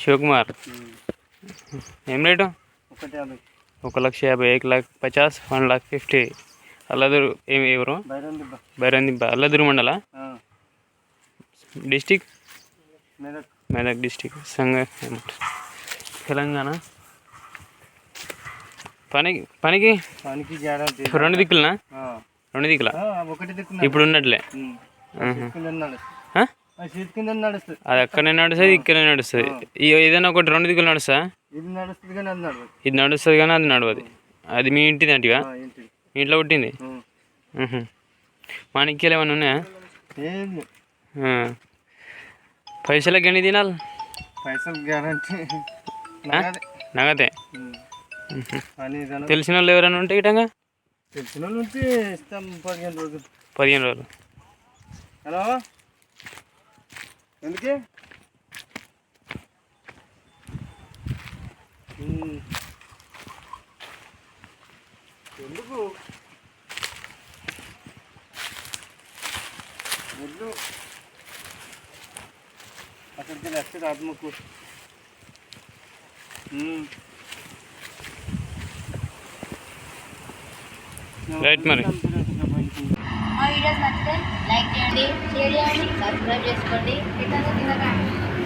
శివకుమార్. ఏం రేటు? ఒక లక్ష యాభై ఏక్ లాక్ పచాస్ వన్ లాక్ ఫిఫ్టీ. అల్లదూరు ఏమి ఎవరు? బైరం దిబ్బ బైరందింప అల్లదూరు మండల? డిస్టిక్? మెదక్. డిస్టిక్. సంగ తెలంగాణ. పనికి? పనికి రెండు దిక్కులనా? రెండు దిక్కుల? ఇప్పుడు ఉన్నట్లే. అది అక్కడనే నడుస్తుంది ఇక్కడనే నడుస్తుంది. ఏదైనా ఒకటి రెండు దిక్కులు నడుస్తా? ఇది నడుస్తుంది కానీ అది నడవదు. ఇది నడుస్తుంది కానీ అది మీ ఇంటిది ఏంటి మీ ఇంట్లో పుట్టింది. మాణిక్యాలు ఏమైనా ఉన్నాయా. పైసలకి ఎన్ని తినాలి పైసలు గ్యారంటీ. నగదే. తెలిసిన వాళ్ళు ఎవరైనా ఉంటే ఇటంగా? తెలిసిన వాళ్ళ నుంచి ఇస్తాం పదిహేను రోజులు. పదిహేను రోజులు. హలో? ఎందుకే. ఎందుకు? వద్దు. అక్కడికి లక్ష ఆత్మకు రైట్ మరి. మా వీడియోస్ నచ్చితే లైక్ करणे शेळी आणि सबस्क्राईब येस करणे काय